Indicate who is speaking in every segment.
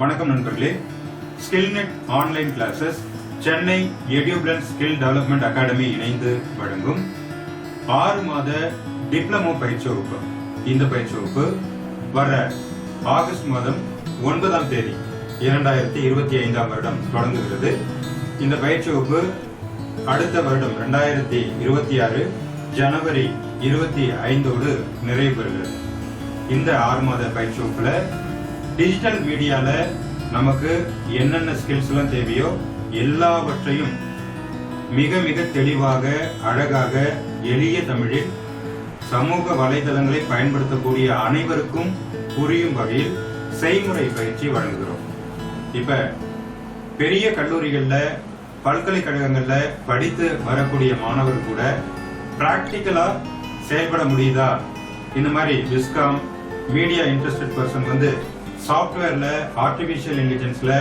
Speaker 1: வணக்கம் நண்பர்களே. Skillnet online classes Chennai எடியூபிளன் ஸ்கில் டெவலப்மெண்ட் அகாடமி இணைந்து வழங்கும் ஆறு மாத டிப்ளமோ பயிற்சி வகுப்பு. இந்த பயிற்சி வகுப்பு வர ஆகஸ்ட் மாதம் ஒன்பதாம் தேதி இரண்டாயிரத்தி இருபத்தி ஐந்தாம் வருடம் தொடங்குகிறது. இந்த பயிற்சி வகுப்பு அடுத்த வருடம் ரெண்டாயிரத்தி இருபத்தி ஆறு ஜனவரி இருபத்தி ஐந்தோடு நிறைவு பெறுகிறது. இந்த ஆறு மாத பயிற்சி வகுப்புல டிஜிட்டல் மீடியால நமக்கு என்னென்ன ஸ்கில்ஸ் எல்லாம் தேவையோ எல்லாவற்றையும் மிக மிக தெளிவாக அழகாக எளிய தமிழில் சமூக வலைதளங்களை பயன்படுத்தக்கூடிய அனைவருக்கும் புரியும் வகையில் செய்முறை பயிற்சி வழங்குகிறோம். இப்ப பெரிய கல்லூரிகளில் பல்கலைக்கழகங்களில் படித்து வரக்கூடிய மாணவர் கூட பிராக்டிக்கலா செயல்பட முடியுதா? இந்த மாதிரி விஸ்காம் மீடியா இன்ட்ரெஸ்டட் பர்சன் வந்து சாஃப்ட்வேர்ல ஆர்டிபிஷியல் இன்டெலிஜென்ஸ்ல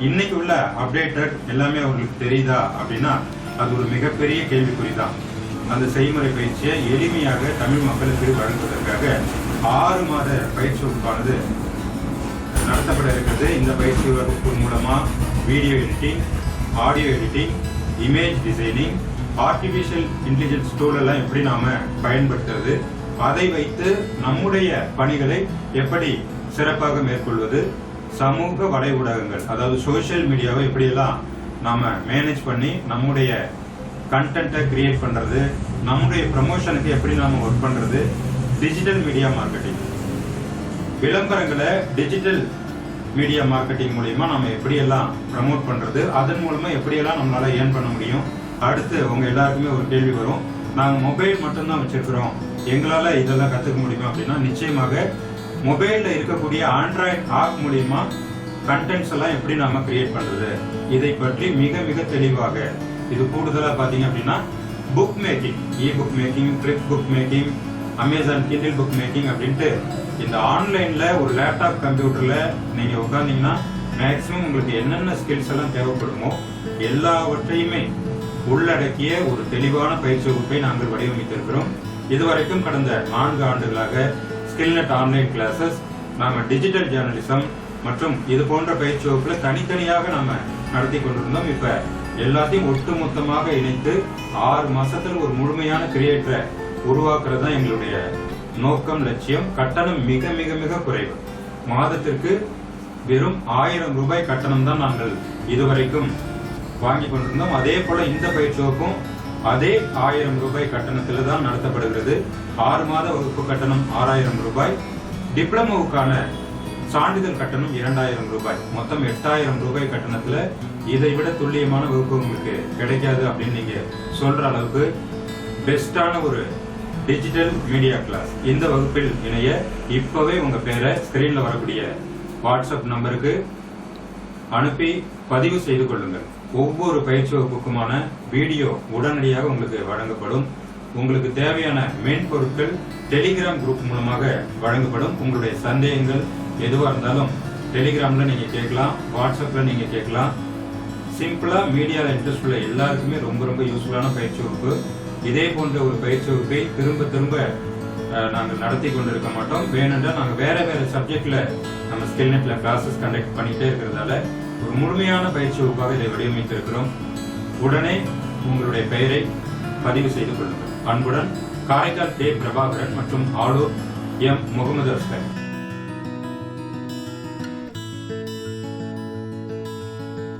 Speaker 1: இன்னைக்கு உள்ள அப்டேட்டட் எல்லாமே அவங்களுக்கு தெரியுதா அப்படின்னா அது ஒரு மிகப்பெரிய கேள்விக்குறி தான் அந்த செய்முறை பயிற்சியை எளிமையாக தமிழ் மக்களுக்கு வழங்குவதற்காக ஆறு மாத பயிற்சி வகுப்பானது நடத்தப்பட இருக்கிறது. இந்த பயிற்சி வகுப்பு மூலமா video editing audio editing image designing artificial intelligence tool எல்லாம் எப்படி நாம பயன்படுத்துறது அதை வைத்து நம்முடைய பணிகளை எப்படி சிறப்பாக மேற்கொள்வது சமூக வலை ஊடகங்கள் அதாவது சோஷியல் மீடியாவை எப்படியெல்லாம் நாம மேனேஜ் பண்ணி நம்முடைய கண்டென்ட்டை கிரியேட் பண்றது நம்முடைய ப்ரமோஷனுக்கு எப்படி நாம ஒர்க் பண்ணுறது டிஜிட்டல் மீடியா மார்க்கெட்டிங் விளம்பரங்களை டிஜிட்டல் மீடியா மார்க்கெட்டிங் மூலயமா நம்ம எப்படியெல்லாம் ப்ரமோட் பண்றது அதன் மூலமாக எப்படியெல்லாம் நம்மளால ஏர்ன் பண்ண முடியும்? அடுத்து உங்கள் எல்லாருக்குமே ஒரு கேள்வி வரும். நாங்கள் மொபைல் மட்டும்தான் வச்சிருக்கிறோம். எங்களால் இதெல்லாம் கற்றுக்க முடியுமா அப்படின்னா நிச்சயமாக மொபைலில் இருக்கக்கூடிய ஆண்ட்ராய்ட் ஆப் மூலிமா கண்டென்ட்ஸ் எல்லாம் எப்படி நம்ம கிரியேட் பண்ணுறது இதை பற்றி மிக மிக தெளிவாக. இது கூடுதலாக பார்த்தீங்க அப்படின்னா book making e book making trip book making Amazon Kindle book making அப்படின்ட்டு இந்த ஆன்லைனில் ஒரு லேப்டாப் கம்ப்யூட்டரில் நீங்கள் உட்காந்திங்கன்னா மேக்ஸிமம் உங்களுக்கு என்னென்ன ஸ்கில்ஸ் எல்லாம் தேவைப்படுமோ எல்லாவற்றையுமே உள்ளடக்கிய ஒரு தெளிவான பயிற்சி வகுப்பை நாங்கள் வடிவமைத்திருக்கிறோம். இதுவரைக்கும் கடந்த நான்கு ஆண்டுகளாக ஸ்கில்நெட் ஆன்லைன் கிளாஸஸ் நாம டிஜிட்டல் ஜேர்னலிசம் மற்றும் இது போன்ற பயிற்சி வகுப்புல தனித்தனியாக நாம நடத்தி கொண்டிருந்தோம். இப்ப எல்லாத்தையும் ஒட்டுமொத்தமாக இணைத்து ஆறு மாசத்துல ஒரு முழுமையான கிரியேட்டரை உருவாக்குறது தான் எங்களுடைய நோக்கம் லட்சியம். கட்டணம் மிக மிக மிக குறைவு. மாதத்திற்கு வெறும் ஆயிரம் ரூபாய் கட்டணம் தான் நாங்கள் இதுவரைக்கும் வாங்கி கொண்டிருந்தோம். அதே போல இந்த பயிற்சி வகுப்பும் அதே ஆயிரம் ரூபாய் கட்டணத்தில் தான் நடத்தப்படுகிறது. ஆறு மாத வகுப்பு கட்டணம் ஆறாயிரம் ரூபாய். டிப்ளமோவுக்கான சான்றிதழ் கட்டணம் இரண்டாயிரம் ரூபாய். மொத்தம் எட்டாயிரம் ரூபாய் கட்டணத்தில் இதை விட துல்லியமான வகுப்பு உங்களுக்கு கிடைக்காது அப்படின்னு நீங்கள் சொல்கிற அளவுக்கு பெஸ்டான ஒரு டிஜிட்டல் மீடியா கிளாஸ். இந்த வகுப்பில் இணைய இப்போவே உங்கள் பேரை ஸ்க்ரீனில் வரக்கூடிய வாட்ஸ்அப் நம்பருக்கு அனுப்பி பதிவு செய்து கொள்ளுங்கள். ஒவ்வொரு பயிற்சி வகுப்புக்குமான வீடியோ உடனடியாக உங்களுக்கு வழங்கப்படும். உங்களுக்கு தேவையான மென்பொருட்கள் டெலிகிராம் குரூப் மூலமாக வழங்கப்படும். உங்களுடைய சந்தேகங்கள் எதுவாக இருந்தாலும் டெலிகிராம்ல நீங்கள் கேட்கலாம் வாட்ஸ்அப்பில் நீங்கள் கேட்கலாம். சிம்பிளாக மீடியாவில் இன்ட்ரெஸ்ட் உள்ள எல்லாருக்குமே ரொம்ப ரொம்ப யூஸ்ஃபுல்லான பயிற்சி வகுப்பு இதே போன்ற ஒரு பயிற்சி வகுப்பை திரும்ப திரும்ப நாங்கள் நடத்தி கொண்டிருக்க மாட்டோம். வேணுன்றால் நாங்கள் வேறு வேறு சப்ஜெக்டில் நம்ம ஸ்கில் நெட்டில் கிளாஸஸ் கண்டக்ட் பண்ணிகிட்டே இருக்கிறதால ஒரு முழுமையான பயிற்சி வகுப்பாக இதை வடிவமைத்திருக்கிறோம். உடனே உங்களுடைய பெயரை பதிவு செய்து கொள்ளுங்கள். அன்புடன் காரைக்கால் கே. பிரபாகரன் மற்றும் ஆலூர் எம். முகமது அஸ்கர்.